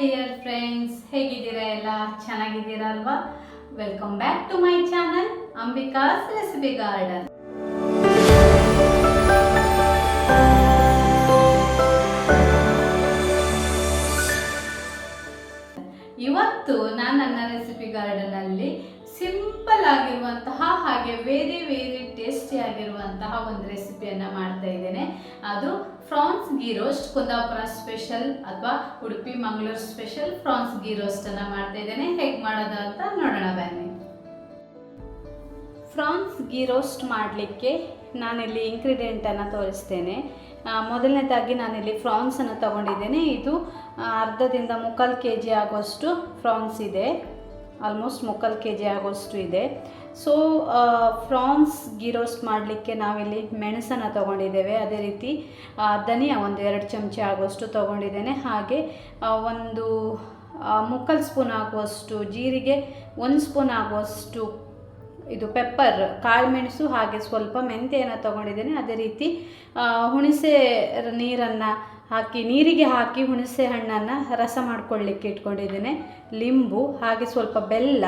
Dear friends ಹೇಗಿದ್ದೀರಾ ಎಲ್ಲ? ಚೆನ್ನಾಗಿದ್ದೀರಾ ಅಲ್ವಾ? Welcome back to my channel Ambika's recipe garden ಇವತ್ತು ನಾನು ನನ್ನ ರೆಸಿಪಿ ಗಾರ್ಡನಲ್ಲಿ ಸಿಂಪಲ್ ಆಗಿರುವಂತಹ ಹಾಗೆ ವೆರಿ ವೆರಿ ಟೇಸ್ಟಿ ಆಗಿರುವಂತಹ ಒಂದು ರೆಸಿಪಿಯನ್ನು ಮಾಡ್ತಾ ಇದ್ದೇನೆ. ಅದು prawns ghee roast, Kundapura special ಅಥವಾ Udupi, Mangaluru special prawns ghee ರೋಸ್ಟನ್ನು ಮಾಡ್ತಾ ಇದ್ದೇನೆ. ಹೇಗೆ ಮಾಡೋದು ಅಂತ ನೋಡೋಣ ಬನ್ನಿ. ಫ್ರಾನ್ಸ್ ಗೀ ರೋಸ್ಟ್ ಮಾಡಲಿಕ್ಕೆ ನಾನಿಲ್ಲಿ ಇಂಗ್ರೀಡಿಯೆಂಟನ್ನು ತೋರಿಸ್ತೇನೆ. ಮೊದಲನೇದಾಗಿ ನಾನಿಲ್ಲಿ ಫ್ರಾನ್ಸನ್ನು ತಗೊಂಡಿದ್ದೇನೆ. ಇದು ಅರ್ಧದಿಂದ ಮುಕ್ಕಾಲು ಕೆ ಜಿ ಆಗುವಷ್ಟು ಫ್ರಾನ್ಸ್ ಇದೆ. ಆಲ್ಮೋಸ್ಟ್ ಮುಕ್ಕಾಲು ಕೆ ಜಿ ಆಗುವಷ್ಟು ಇದೆ ಸೊ ಫ್ರಾನ್ಸ್ ಗೀ ರೋಸ್ಟ್ ಮಾಡಲಿಕ್ಕೆ ನಾವಿಲ್ಲಿ ಮೆಣಸನ್ನು ತಗೊಂಡಿದ್ದೇವೆ. ಅದೇ ರೀತಿ ಧನಿಯಾ ಒಂದು ಎರಡು ಚಮಚ ಆಗುವಷ್ಟು ತೊಗೊಂಡಿದ್ದೇನೆ. ಹಾಗೆ ಒಂದು ಮುಕ್ಕಾಲು ಸ್ಪೂನ್ ಆಗುವಷ್ಟು ಜೀರಿಗೆ, ಒಂದು ಸ್ಪೂನ್ ಆಗುವಷ್ಟು ಇದು ಪೆಪ್ಪರ್ ಕಾಳುಮೆಣಸು ಹಾಗೆ ಸ್ವಲ್ಪ ಮೆಂತೆಯನ್ನು ತಗೊಂಡಿದ್ದೇನೆ. ಅದೇ ರೀತಿ ಹುಣಸೆ ನೀರನ್ನು ಹಾಕಿ ನೀರಿಗೆ ಹಾಕಿ ಹುಣಸೆ ಹಣ್ಣನ್ನು ರಸ ಮಾಡ್ಕೊಳ್ಳಿಕ್ಕೆ ಇಟ್ಕೊಂಡಿದ್ದೇನೆ. ಲಿಂಬು, ಹಾಗೆ ಸ್ವಲ್ಪ ಬೆಲ್ಲ,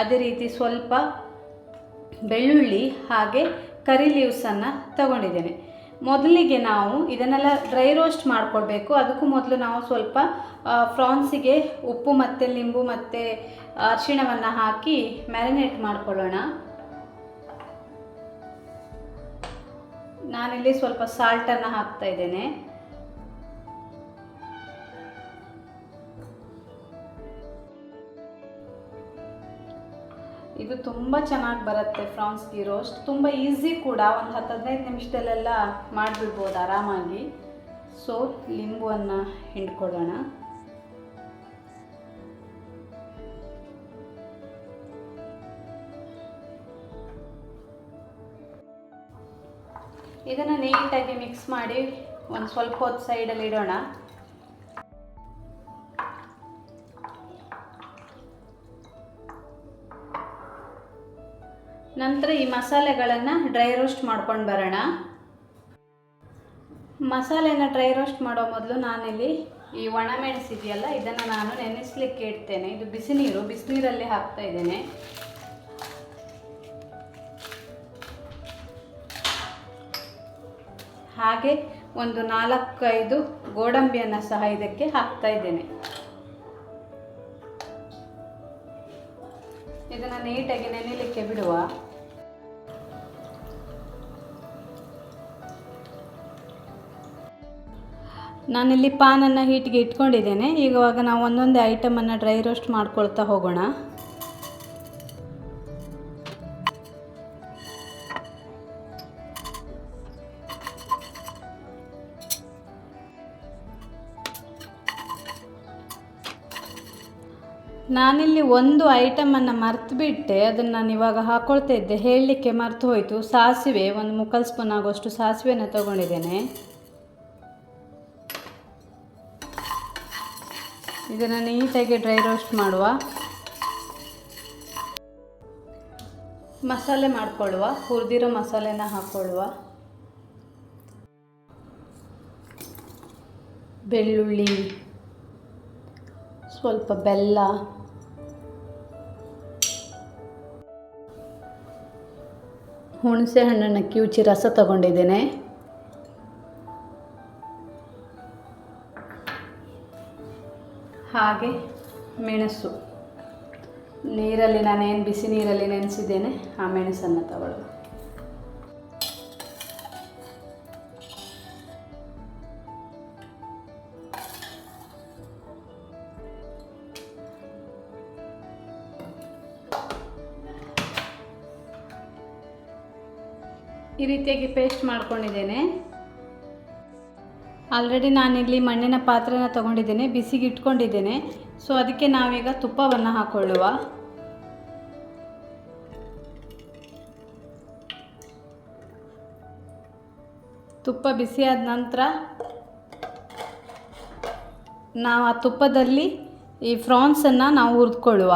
ಅದೇ ರೀತಿ ಸ್ವಲ್ಪ ಬೆಳ್ಳುಳ್ಳಿ, ಹಾಗೆ ಕರಿ ಲೀವ್ಸನ್ನು ತಗೊಂಡಿದ್ದೇನೆ. ಮೊದಲಿಗೆ ನಾವು ಇದನ್ನೆಲ್ಲ ಡ್ರೈ ರೋಸ್ಟ್ ಮಾಡ್ಕೊಳ್ಬೇಕು. ಅದಕ್ಕೂ ಮೊದಲು ನಾವು ಸ್ವಲ್ಪ ಫ್ರಾನ್ಸಿಗೆ ಉಪ್ಪು ಮತ್ತು ಲಿಂಬು ಮತ್ತು ಅರಿಶಿಣವನ್ನು ಹಾಕಿ ಮ್ಯಾರಿನೇಟ್ ಮಾಡ್ಕೊಳ್ಳೋಣ. ನಾನಿಲ್ಲಿ ಸ್ವಲ್ಪ ಸಾಲ್ಟನ್ನು ಹಾಕ್ತಾ ಇದ್ದೇನೆ. ಇದು ತುಂಬ ಚೆನ್ನಾಗಿ ಬರುತ್ತೆ ಫ್ರಾನ್ಸ್ ಗೀ ರೋಸ್ಟ್. ತುಂಬ ಈಸಿ ಕೂಡ, ಒಂದು ಹತ್ತು ಹದಿನೈದು ನಿಮಿಷದಲ್ಲೆಲ್ಲ ಮಾಡಿಬಿಡ್ಬೋದು ಆರಾಮಾಗಿ. ಸೊ ಲಿಂಬುವನ್ನು ಹಿಂಡ್ಕೊಳ್ಳೋಣ. ಇದನ್ನು ನೀಟಾಗಿ ಮಿಕ್ಸ್ ಮಾಡಿ ಒಂದು ಸ್ವಲ್ಪ ಹೊತ್ತು ಸೈಡಲ್ಲಿ ಇಡೋಣ. ನಂತರ ಈ ಮಸಾಲೆಗಳನ್ನು ಡ್ರೈ ರೋಸ್ಟ್ ಮಾಡ್ಕೊಂಡು ಬರೋಣ. ಮಸಾಲೆನ ಡ್ರೈ ರೋಸ್ಟ್ ಮಾಡೋ ಮೊದಲು ನಾನಿಲ್ಲಿ ಈ ಒಣ ಮೆಣಸಿದೆಯಲ್ಲ ಇದನ್ನು ನಾನು ನೆನೆಸ್ಲಿಕ್ಕೆ ಇಡ್ತೇನೆ. ಇದು ಬಿಸಿನೀರು, ಬಿಸಿನೀರಲ್ಲಿ ಹಾಕ್ತಾ ಇದ್ದೇನೆ. ಹಾಗೆ ಒಂದು ನಾಲ್ಕೈದು ಗೋಡಂಬಿಯನ್ನು ಸಹ ಇದಕ್ಕೆ ಹಾಕ್ತಾ ಇದ್ದೇನೆ. ಇದನ್ನು ನೀಟಾಗಿ ನೆನೆಯಲಿಕ್ಕೆ ಬಿಡುವ. ನಾನಿಲ್ಲಿ ಪಾನನ್ನು ಹೀಟ್ಗೆ ಇಟ್ಕೊಂಡಿದ್ದೇನೆ. ಇವಾಗ ನಾವು ಒಂದೊಂದೇ ಐಟಮನ್ನು ಡ್ರೈ ರೋಸ್ಟ್ ಮಾಡ್ಕೊಳ್ತಾ ಹೋಗೋಣ. ನಾನಿಲ್ಲಿ ಒಂದು ಐಟಮನ್ನು ಮರ್ತು ಬಿಟ್ಟೆ ಅದನ್ನು ನಾನು ಇವಾಗ ಹಾಕ್ಕೊಳ್ತಾ ಇದ್ದೆ. ಹೇಳಲಿಕ್ಕೆ ಮರ್ತು ಹೋಯಿತು. ಸಾಸಿವೆ, ಒಂದು ಮುಕ್ಕಾಲು ಸ್ಪೂನ್ ಆಗೋಷ್ಟು ಸಾಸಿವೆನ ತಗೊಂಡಿದ್ದೇನೆ. ಇದನ್ನು ನೀಟಾಗಿ ಡ್ರೈ ರೋಸ್ಟ್ ಮಾಡುವ. ಮಸಾಲೆ ಮಾಡಿಕೊಳ್ಳುವ. ಹುರಿದಿರೋ ಮಸಾಲೆನ ಹಾಕ್ಕೊಳ್ಳುವ ಬೆಳ್ಳುಳ್ಳಿ, ಸ್ವಲ್ಪ ಬೆಲ್ಲ. ಹುಣಸೆ ಹಣ್ಣನ್ನು ಕಿವುಚಿ ರಸ ತಗೊಂಡಿದ್ದೇನೆ. ಹಾಗೆ ಮೆಣಸು. ನೀರಲ್ಲಿ ನಾನೇನು ಬಿಸಿ ನೀರಲ್ಲಿ ನೆನೆಸಿದ್ದೇನೆ ಆ ಮೆಣಸನ್ನು ತಗೊಳ್ಳೋದು ಈ ರೀತಿಯಾಗಿ ಪೇಸ್ಟ್ ಮಾಡ್ಕೊಂಡಿದ್ದೇನೆ. ಆಲ್ರೆಡಿ ನಾನಿಲ್ಲಿ ಮಣ್ಣಿನ ಪಾತ್ರೆನ ತಗೊಂಡಿದ್ದೇನೆ, ಬಿಸಿಗೆ ಇಟ್ಕೊಂಡಿದ್ದೇನೆ. ಸೊ ಅದಕ್ಕೆ ನಾವೀಗ ತುಪ್ಪವನ್ನು ಹಾಕೊಳ್ಳುವ. ತುಪ್ಪ ಬಿಸಿಯಾದ ನಂತರ ನಾವು ಆ ತುಪ್ಪದಲ್ಲಿ ಈ ಫ್ರಾನ್ಸನ್ನು ನಾವು ಹುರಿದುಕೊಳ್ಳುವ.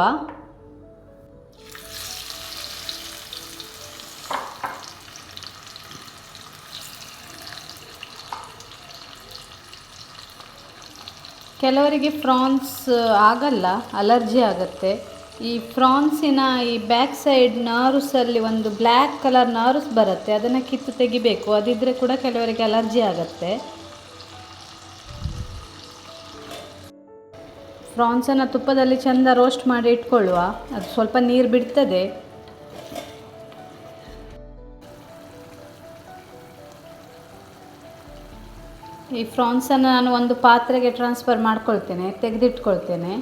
ಕೆಲವರಿಗೆ ಫ್ರಾನ್ಸ್ ಆಗಲ್ಲ, ಅಲರ್ಜಿ ಆಗುತ್ತೆ. ಈ ಫ್ರಾನ್ಸಿನ ಈ ಬ್ಯಾಕ್ ಸೈಡ್ ನಾರುಸಲ್ಲಿ ಒಂದು ಬ್ಲ್ಯಾಕ್ ಕಲರ್ ನಾರುಸ್ ಬರುತ್ತೆ, ಅದನ್ನು ಕಿತ್ತು ತೆಗಿಬೇಕು. ಅದಿದ್ದರೆ ಕೂಡ ಕೆಲವರಿಗೆ ಅಲರ್ಜಿ ಆಗುತ್ತೆ. ಫ್ರಾನ್ಸನ್ನು ತುಪ್ಪದಲ್ಲಿ ಚೆಂದ ರೋಸ್ಟ್ ಮಾಡಿ ಇಟ್ಕೊಳ್ಳುವ. ಅದು ಸ್ವಲ್ಪ ನೀರು ಬಿಡ್ತದೆ. ಈ ಫ್ರಾನ್ಸನ್ನು ನಾನು ಒಂದು ಪಾತ್ರೆಗೆ ಟ್ರಾನ್ಸ್ಫರ್ ಮಾಡ್ಕೊಳ್ತೇನೆ, ತೆಗೆದಿಟ್ಕೊಳ್ತೇನೆ.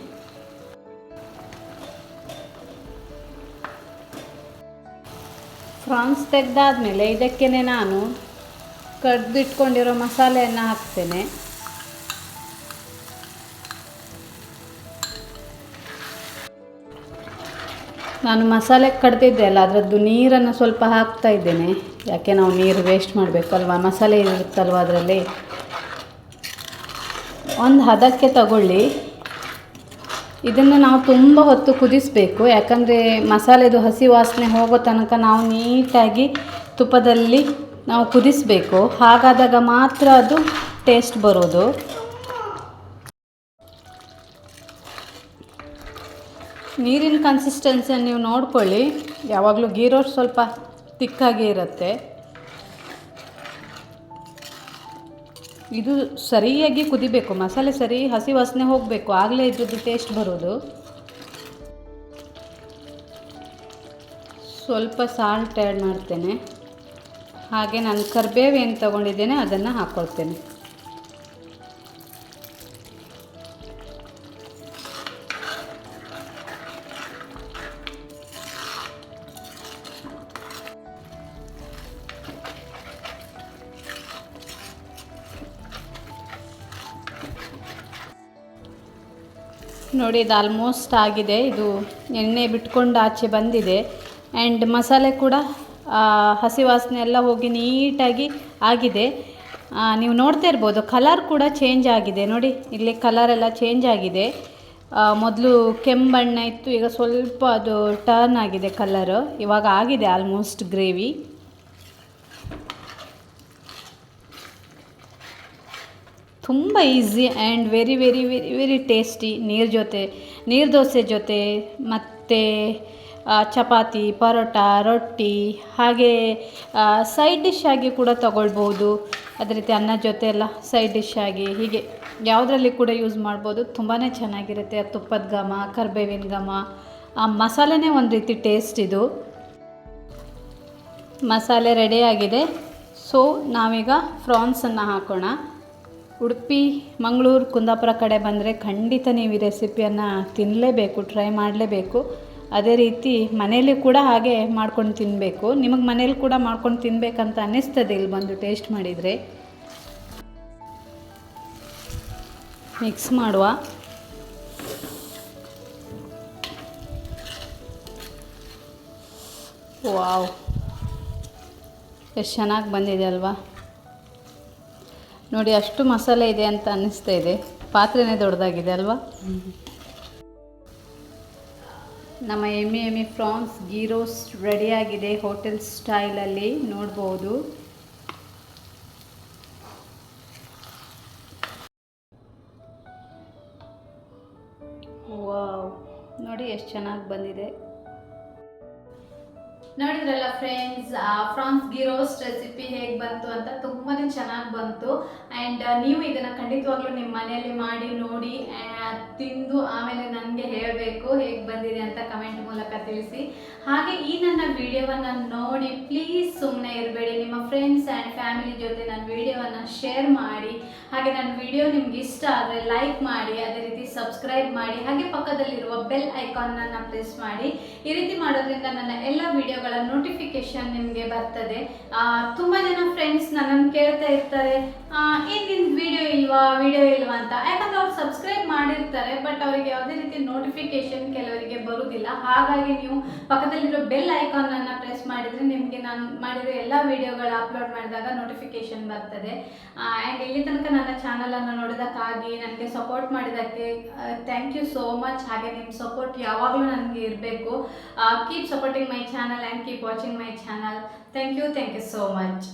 ಫ್ರಾನ್ಸ್ ತೆಗೆದಾದ್ಮೇಲೆ ಇದಕ್ಕೆ ನಾನು ಕಡ್ದಿಟ್ಕೊಂಡಿರೋ ಮಸಾಲೆಯನ್ನು ಹಾಕ್ತೇನೆ. ನಾನು ಮಸಾಲೆ ಕಡ್ದಿದ್ದೆ ಅಲ್ಲ, ಅದರದ್ದು ನೀರನ್ನು ಸ್ವಲ್ಪ ಹಾಕ್ತಾ ಇದ್ದೇನೆ. ಯಾಕೆ ನಾವು ನೀರು ವೇಸ್ಟ್ ಮಾಡಬೇಕಲ್ವ? ಮಸಾಲೆ ಇರುತ್ತಲ್ವ ಅದರಲ್ಲಿ? ಒಂದು ಹದಕ್ಕೆ ತಗೊಳ್ಳಿ. ಇದನ್ನು ನಾವು ತುಂಬ ಹೊತ್ತು ಕುದಿಸಬೇಕು. ಯಾಕಂದರೆ ಮಸಾಲೆದು ಹಸಿ ವಾಸನೆ ಹೋಗೋ ತನಕ ನಾವು ನೀಟಾಗಿ ತುಪ್ಪದಲ್ಲಿ ನಾವು ಕುದಿಸಬೇಕು. ಹಾಗಾದಾಗ ಮಾತ್ರ ಅದು ಟೇಸ್ಟ್ ಬರೋದು. ನೀರಿನ ಕನ್ಸಿಸ್ಟೆನ್ಸಿಯನ್ನು ನೀವು ನೋಡ್ಕೊಳ್ಳಿ. ಯಾವಾಗಲೂ ಗೀ ರೋಸ್ಟ್ ಸ್ವಲ್ಪ ತಿಕ್ಕಾಗಿ ಇರುತ್ತೆ. ಇದು ಸರಿಯಾಗಿ ಕುದಿಬೇಕು. ಮಸಾಲೆ ಸರಿ, ಹಸಿ ವಾಸನೆ ಹೋಗಬೇಕು. ಆಗಲೇ ಇದ್ರದ್ದು ಟೇಸ್ಟ್ ಬರೋದು. ಸ್ವಲ್ಪ ಸಾಲ್ಟ್ ಆ್ಯಡ್ ಮಾಡ್ತೇನೆ. ಹಾಗೆ ನಾನು ಕರಿಬೇವು ಏನು ತೊಗೊಂಡಿದ್ದೇನೆ, ಅದನ್ನು ಹಾಕ್ಕೊಳ್ತೇನೆ ನೋಡಿ, ಇದು ಆಲ್ಮೋಸ್ಟ್ ಆಗಿದೆ. ಇದು ಎಣ್ಣೆ ಬಿಟ್ಕೊಂಡು ಆಚೆ ಬಂದಿದೆ. ಆ್ಯಂಡ್ ಮಸಾಲೆ ಕೂಡ ಹಸಿ ವಾಸನೆ ಎಲ್ಲ ಹೋಗಿ ನೀಟಾಗಿ ಆಗಿದೆ. ನೀವು ನೋಡ್ತಾ ಇರ್ಬೋದು ಕಲರ್ ಕೂಡ ಚೇಂಜ್ ಆಗಿದೆ. ನೋಡಿ, ಇಲ್ಲಿ ಕಲರ್ ಎಲ್ಲ ಚೇಂಜ್ ಆಗಿದೆ. ಮೊದಲು ಕೆಂಬಣ್ಣ ಇತ್ತು, ಈಗ ಸ್ವಲ್ಪ ಅದು ಟರ್ನ್ ಆಗಿದೆ ಕಲರ್ ಇವಾಗ ಆಗಿದೆ ಆಲ್ಮೋಸ್ಟ್ ಗ್ರೇವಿ ತುಂಬ easy and very very very very tasty ನೀರು ಜೊತೆ, ನೀರು ದೋಸೆ ಜೊತೆ, ಮತ್ತು ಚಪಾತಿ, ಪರೋಟ, ರೊಟ್ಟಿ, ಹಾಗೆ ಸೈಡ್ ಡಿಶ್ ಆಗಿ ಕೂಡ ತಗೊಳ್ಬೋದು ಅದೇ ರೀತಿ ಅನ್ನ ಜೊತೆ ಎಲ್ಲ ಸೈಡ್ ಡಿಶ್ ಆಗಿ, ಹೀಗೆ ಯಾವುದರಲ್ಲಿ ಕೂಡ ಯೂಸ್ ಮಾಡ್ಬೋದು. ತುಂಬಾ ಚೆನ್ನಾಗಿರುತ್ತೆ ತುಪ್ಪದ ಘಮ, ಕರ್ಬೇವಿನ ಘಮ. ಆ ಮಸಾಲೆನೇ ಒಂದು ರೀತಿ ಟೇಸ್ಟ್ ಇದು. ಮಸಾಲೆ ರೆಡಿಯಾಗಿದೆ ಸೊ ನಾವೀಗ ಫ್ರಾನ್ಸನ್ನು ಹಾಕೋಣ. ಉಡುಪಿ, ಮಂಗಳೂರು, ಕುಂದಾಪುರ ಕಡೆ ಬಂದರೆ ಖಂಡಿತ ನೀವು ಈ ರೆಸಿಪಿಯನ್ನು ತಿನ್ನಲೇಬೇಕು ಟ್ರೈ ಮಾಡಲೇಬೇಕು. ಅದೇ ರೀತಿ ಮನೇಲಿ ಕೂಡ ಹಾಗೆ ಮಾಡ್ಕೊಂಡು ತಿನ್ನಬೇಕು ನಿಮಗೆ ಮನೇಲಿ ಕೂಡ ಮಾಡ್ಕೊಂಡು ತಿನ್ನಬೇಕಂತ ಅನ್ನಿಸ್ತದೆ ಇಲ್ಲಿ ಬಂದು ಟೇಸ್ಟ್ ಮಾಡಿದರೆ. ಮಿಕ್ಸ್ ಮಾಡುವ. ವಾವ್ ಎಷ್ಟು ಚೆನ್ನಾಗಿ ಬಂದಿದೆ ಅಲ್ವಾ? ನೋಡಿ, ಅಷ್ಟು ಮಸಾಲೆ ಇದೆ ಅಂತ ಅನ್ನಿಸ್ತಾ ಇದೆ. ಪಾತ್ರೆನೇ ದೊಡ್ಡದಾಗಿದೆ ಅಲ್ವಾ? ನಮ್ಮ ಎಮ್ಮಿ ಎಮ್ಮಿ ಫ್ರಾನ್ಸ್ ಗೀ ರೋಸ್ಟ್ ರೆಡಿಯಾಗಿದೆ ಹೋಟೆಲ್ ಸ್ಟೈಲಲ್ಲಿ. ನೋಡ್ಬೋದು. ವಾವ್. ನೋಡಿ, ಎಷ್ಟು ಚೆನ್ನಾಗಿ ಬಂದಿದೆ. ನೋಡಿದ್ರಲ್ಲ ಫ್ರೆಂಡ್ಸ್ ಫ್ರಾನ್ಸ್ ಗಿರೋಸ್ಟ್ ರೆಸಿಪಿ ಹೇಗೆ ಬಂತು ಅಂತ ತುಂಬಾ ಚೆನ್ನಾಗಿ ಬಂತು. ಆ್ಯಂಡ್ ನೀವು ಇದನ್ನು ಖಂಡಿತವಾಗ್ಲೂ ನಿಮ್ಮ ಮನೆಯಲ್ಲಿ ಮಾಡಿ, ನೋಡಿ ತಿಂದು ಆಮೇಲೆ ನನಗೆ ಹೇಳಬೇಕು, ಹೇಗೆ ಬಂದಿದೆ ಅಂತ ಕಮೆಂಟ್ ಮೂಲಕ ತಿಳಿಸಿ. ಹಾಗೆ ಈ ನನ್ನ ವಿಡಿಯೋವನ್ನು ನೋಡಿ ಪ್ಲೀಸ್ ಸುಮ್ಮನೆ ಇರಬೇಡಿ. ನಿಮ್ಮ ಫ್ರೆಂಡ್ಸ್ ಆ್ಯಂಡ್ ಫ್ಯಾಮಿಲಿ ಜೊತೆ ನನ್ನ ವಿಡಿಯೋವನ್ನು ಶೇರ್ ಮಾಡಿ. ಹಾಗೆ ನನ್ನ ವಿಡಿಯೋ ನಿಮ್ಗೆ ಇಷ್ಟ ಆದರೆ ಲೈಕ್ ಮಾಡಿ, ಅದೇ ರೀತಿ ಸಬ್ಸ್ಕ್ರೈಬ್ ಮಾಡಿ. ಹಾಗೆ ಪಕ್ಕದಲ್ಲಿರುವ ಬೆಲ್ ಐಕಾನನ್ನು ಪ್ರೆಸ್ ಮಾಡಿ. ಈ ರೀತಿ ಮಾಡೋದ್ರಿಂದ ನನ್ನ ಎಲ್ಲ ವಿಡಿಯೋಗಳ ನೋಟಿಫಿಕೇಶನ್ ನಿಮಗೆ ಬರ್ತದೆ. ತುಂಬ ಜನ ಫ್ರೆಂಡ್ಸ್ ನನ್ನನ್ನು ಕೇಳ್ತಾ ಇರ್ತಾರೆ. ನಿನ್ ವಿಡಿಯೋ ಇಲ್ವಾ ವಿಡಿಯೋ ಇಲ್ವಾ ಅಂತ. ಯಾಕಂದ್ರೆ ಅವ್ರು ಸಬ್ಸ್ಕ್ರೈಬ್ ಮಾಡಿರ್ತಾರೆ ಬಟ್ ಅವರಿಗೆ ಯಾವುದೇ ರೀತಿ ನೋಟಿಫಿಕೇಶನ್ ಕೆಲವರಿಗೆ ಬರುವುದಿಲ್ಲ ಹಾಗಾಗಿ ನೀವು ಪಕ್ಕದಲ್ಲಿರೋ ಬೆಲ್ ಐಕಾನ್ ಅನ್ನ ಪ್ರೆಸ್ ಮಾಡಿದ್ರೆ ನಿಮಗೆ ನಾನು ಮಾಡಿರೋ ಎಲ್ಲ ವಿಡಿಯೋಗಳು ಅಪ್ಲೋಡ್ ಮಾಡಿದಾಗ ನೋಟಿಫಿಕೇಶನ್ ಬರ್ತದೆ. ಆ್ಯಂಡ್ ಇಲ್ಲಿ ತನಕ ನನ್ನ ಚಾನಲ್ ಅನ್ನು ನೋಡೋದಕ್ಕಾಗಿ ನನಗೆ ಸಪೋರ್ಟ್ ಮಾಡಿದ್ದಕ್ಕೆ ಥ್ಯಾಂಕ್ ಯು ಸೋ ಮಚ್ ಹಾಗೆ ನಿಮ್ಮ ಸಪೋರ್ಟ್ ಯಾವಾಗಲೂ ನನಗೆ ಇರಬೇಕು. Keep supporting my channel and keep watching my channel thank you thank you so much